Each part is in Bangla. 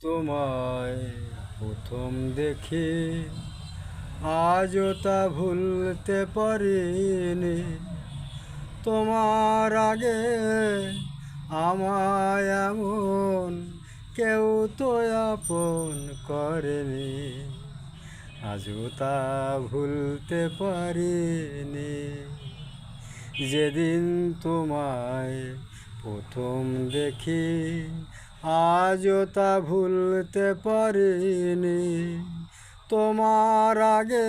তোমায় প্রথম দেখি। আজও তা ভুলতে পারিনি। তোমার আগে আমায় এমন কেউ তো আপন করেনি। আজও তা ভুলতে পারিনি। যেদিন তোমায় প্রথম দেখি আজও তা ভুলতে পারিনি। তোমার আগে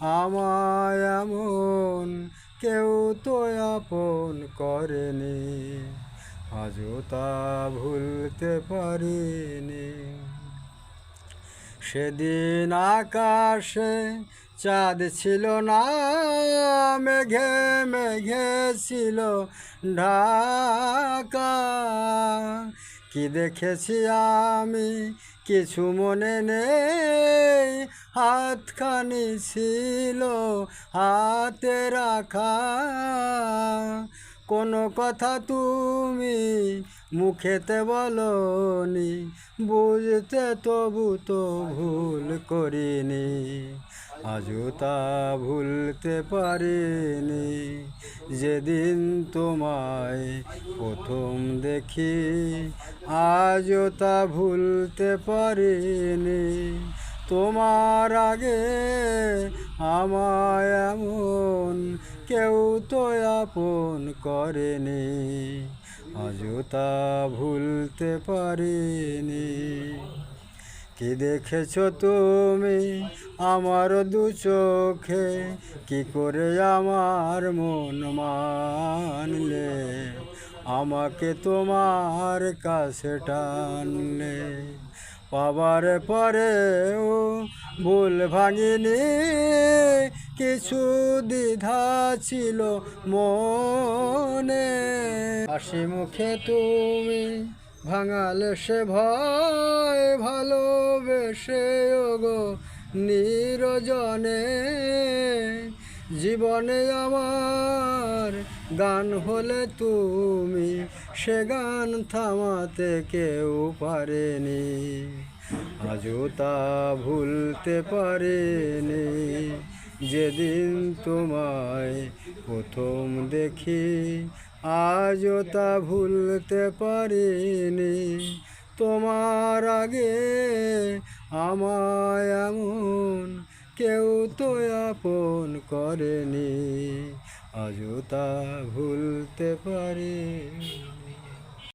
আমায় এমন কেউ তো আপন করেনি। আজও তা ভুলতে পারিনি। সেদিন আকাশে চাঁদ ছিল না, মেঘে মেঘে ছিল ঢাকা। কি দেখেছি আমি কিছু মনে নেই, হাতখানি ছিল হাতে রাখা। কোনো কথা তুমি মুখেতে বলনি, বুঝতে তবু তো ভুল করিনি। আজও তা ভুলতে পারিনি। যেদিন তোমায় প্রথম দেখি, আজও তা ভুলতে পারিনি। তোমার আগে আমায় এমন কেউ তো আপন করেনি তা ভুলতে পারিনি। কি দেখেছ তুমি আমার দু চোখে? কি করে আমার মন মানলে? আমাকে তোমার কাছে টানলে। পাবার পরেও ভুল ভাঙিনি কিছু দ্বিধা ছিল মনে। হাসি মুখে তুমি ভাঙালে সে ভয়, ভালোবেসে গো নিরজনে। জীবনে আমার গান হলে তুমি সে গান থামাতে কেউ পারেনি। আজও তা ভুলতে পারেনি। যেদিন তোমায় প্রথম দেখি, আজও তা ভুলতে পারিনি। তোমার আগে আমায় এমন কেউ তো আপন করেনি, আজও তা ভুলতে পারি